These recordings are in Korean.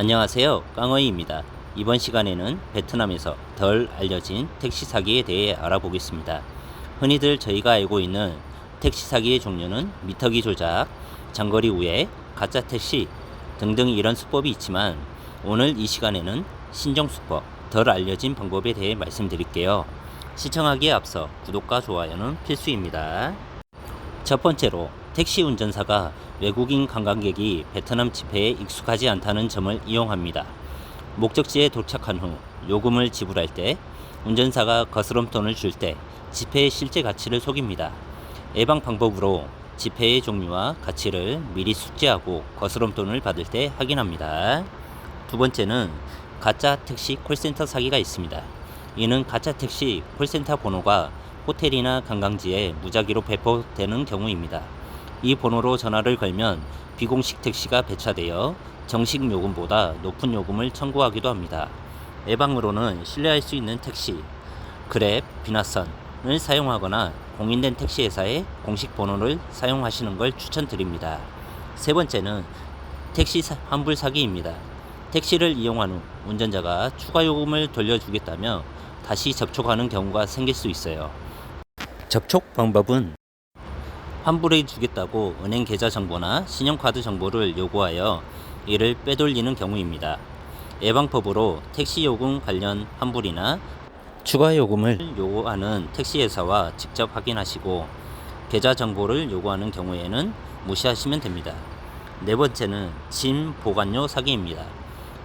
안녕하세요. 깡어이입니다. 이번 시간에는 베트남에서 덜 알려진 택시 사기에 대해 알아보겠습니다. 흔히들 저희가 알고 있는 택시 사기의 종류는 미터기 조작, 장거리 우회, 가짜 택시 등등 이런 수법이 있지만 오늘 이 시간에는 신종 수법, 덜 알려진 방법에 대해 말씀드릴게요. 시청하기에 앞서 구독과 좋아요는 필수입니다. 첫 번째로 택시 운전사가 외국인 관광객이 베트남 지폐에 익숙하지 않다는 점을 이용합니다. 목적지에 도착한 후 요금을 지불할 때 운전사가 거스름돈을 줄 때 지폐의 실제 가치를 속입니다. 예방 방법으로 지폐의 종류와 가치를 미리 숙지하고 거스름돈을 받을 때 확인합니다. 두 번째는 가짜 택시 콜센터 사기가 있습니다. 이는 가짜 택시 콜센터 번호가 호텔이나 관광지에 무작위로 배포되는 경우입니다. 이 번호로 전화를 걸면 비공식 택시가 배차되어 정식 요금보다 높은 요금을 청구하기도 합니다. 예방으로는 신뢰할 수 있는 택시, 그랩, 비나선을 사용하거나 공인된 택시 회사의 공식 번호를 사용하시는 걸 추천드립니다. 세 번째는 택시 사- 환불 사기입니다. 택시를 이용한 후 운전자가 추가 요금을 돌려주겠다며 다시 접촉하는 경우가 생길 수 있어요. 접촉 방법은 환불해 주겠다고 은행 계좌 정보나 신용카드 정보를 요구하여 이를 빼돌리는 경우입니다. 예방법으로 택시 요금 관련 환불이나 추가 요금을 요구하는 택시 회사와 직접 확인하시고 계좌 정보를 요구하는 경우에는 무시하시면 됩니다. 네 번째는 짐 보관료 사기입니다.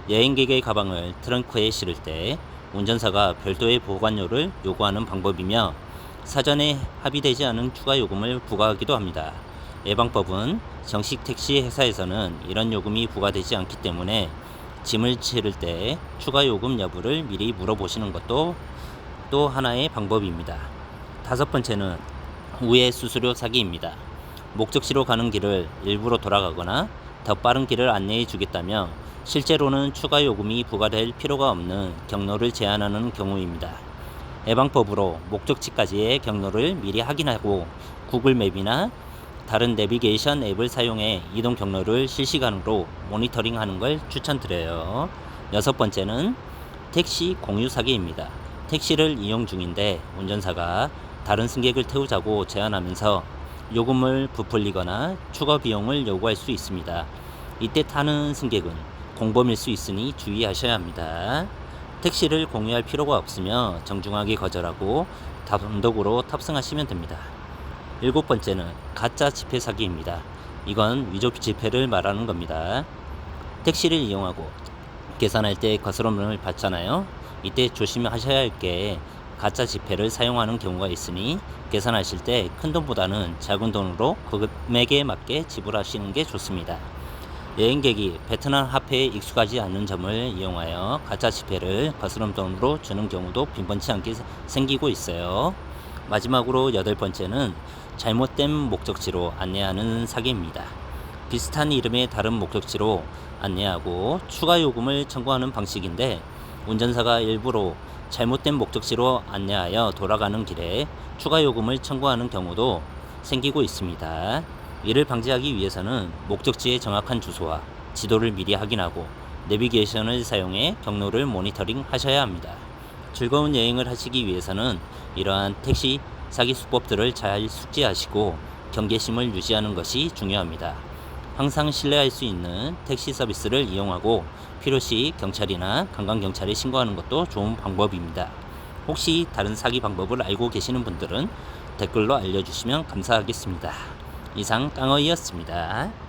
여행객의 가방을 트렁크에 실을 때 운전사가 별도의 보관료를 요구하는 방법이며 사전에 합의되지 않은 추가 요금을 부과하기도 합니다. 예방법은 정식 택시 회사에서는 이런 요금이 부과되지 않기 때문에 짐을 실을 때 추가 요금 여부를 미리 물어보시는 것도 또 하나의 방법입니다. 다섯 번째는 우회 수수료 사기입니다. 목적지로 가는 길을 일부러 돌아가거나 더 빠른 길을 안내해 주겠다며 실제로는 추가 요금이 부과될 필요가 없는 경로를 제한하는 경우입니다. 예방법으로 목적지까지의 경로를 미리 확인하고 구글맵이나 다른 내비게이션 앱을 사용해 이동 경로를 실시간으로 모니터링 하는 걸 추천드려요. 여섯 번째는 택시 공유 사기입니다. 택시를 이용 중인데 운전사가 다른 승객을 태우자고 제안하면서 요금을 부풀리거나 추가 비용을 요구할 수 있습니다. 이때 타는 승객은 공범일 수 있으니 주의하셔야 합니다. 택시를 공유할 필요가 없으며 정중하게 거절하고 단독으로 탑승하시면 됩니다. 일곱 번째는 가짜 지폐 사기입니다. 이건 위조 지폐를 말하는 겁니다. 택시를 이용하고 계산할 때 거스름을 받잖아요. 이때 조심하셔야 할 게 가짜 지폐를 사용하는 경우가 있으니 계산하실 때 큰 돈보다는 작은 돈으로 그 금액에 맞게 지불하시는 게 좋습니다. 여행객이 베트남 화폐에 익숙하지 않는 점을 이용하여 가짜 지폐를 거스름 돈으로 주는 경우도 빈번치 않게 생기고 있어요. 마지막으로 여덟 번째는 잘못된 목적지로 안내하는 사기입니다. 비슷한 이름의 다른 목적지로 안내하고 추가 요금을 청구하는 방식인데 운전사가 일부러 잘못된 목적지로 안내하여 돌아가는 길에 추가 요금을 청구하는 경우도 생기고 있습니다. 이를 방지하기 위해서는 목적지의 정확한 주소와 지도를 미리 확인하고 내비게이션을 사용해 경로를 모니터링 하셔야 합니다. 즐거운 여행을 하시기 위해서는 이러한 택시 사기 수법들을 잘 숙지하시고 경계심을 유지하는 것이 중요합니다. 항상 신뢰할 수 있는 택시 서비스를 이용하고 필요시 경찰이나 관광경찰에 신고하는 것도 좋은 방법입니다. 혹시 다른 사기 방법을 알고 계시는 분들은 댓글로 알려주시면 감사하겠습니다. 이상 깡어이였습니다.